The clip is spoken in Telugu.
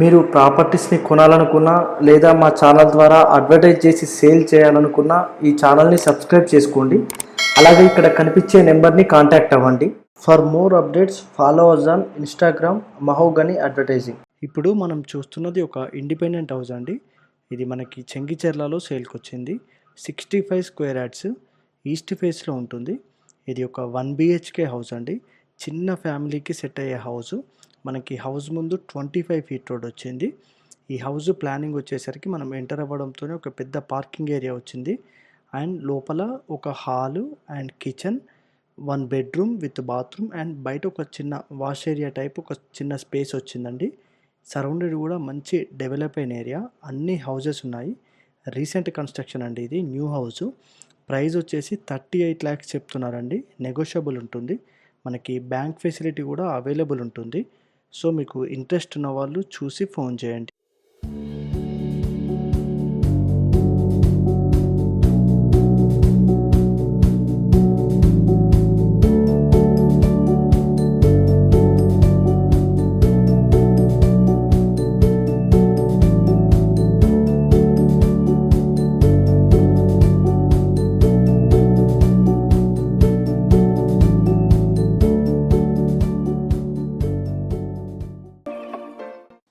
మీరు ప్రాపర్టీస్ని కొనాలనుకున్నా లేదా మా ఛానల్ ద్వారా అడ్వర్టైజ్ చేసి సేల్ చేయాలనుకున్నా ఈ ఛానల్ని సబ్స్క్రైబ్ చేసుకోండి. అలాగే ఇక్కడ కనిపించే నెంబర్ని కాంటాక్ట్ అవ్వండి. For more updates follow us on Instagram Mahogany Advertising ఇప్పుడు మనం చూస్తున్నది ఒక ఇండిపెండెంట్ హౌస్ అండి. ఇది మనకి చెంగిచెర్లలో సేల్కి వచ్చింది sixty five square yards east ఫేస్లో ఉంటుంది. ఇది ఒక వన్ బిహెచ్కే హౌస్ అండి. చిన్న ఫ్యామిలీకి సెట్ అయ్యే హౌస్. మనకి హౌస్ ముందు ట్వంటీ ఫైవ్ ఫీట్ రోడ్ వచ్చింది. ఈ హౌస్ ప్లానింగ్ వచ్చేసరికి మనం ఎంటర్ అవ్వడంతోనే ఒక పెద్ద పార్కింగ్ ఏరియా వచ్చింది. అండ్ లోపల ఒక hall and kitchen one bedroom with bathroom and బయట ఒక చిన్న వాష్ ఏరియా టైప్ ఒక చిన్న స్పేస్ వచ్చిందండి. సరౌండెడ్ కూడా మంచి డెవలప్ అయిన ఏరియా. అన్ని హౌజెస్ ఉన్నాయి. రీసెంట్ కన్స్ట్రక్షన్ అండి ఇది న్యూ హౌస్. ప్రైస్ వచ్చేసి థర్టీ ఎయిట్ ల్యాక్స్ చెప్తున్నారండి. నెగోషియబుల్ ఉంటుంది. మనకి బ్యాంక్ ఫెసిలిటీ కూడా అవైలబుల్ ఉంటుంది. సో మీకు ఇంట్రెస్ట్ ఉన్న వాళ్ళు చూసి ఫోన్ చేయండి.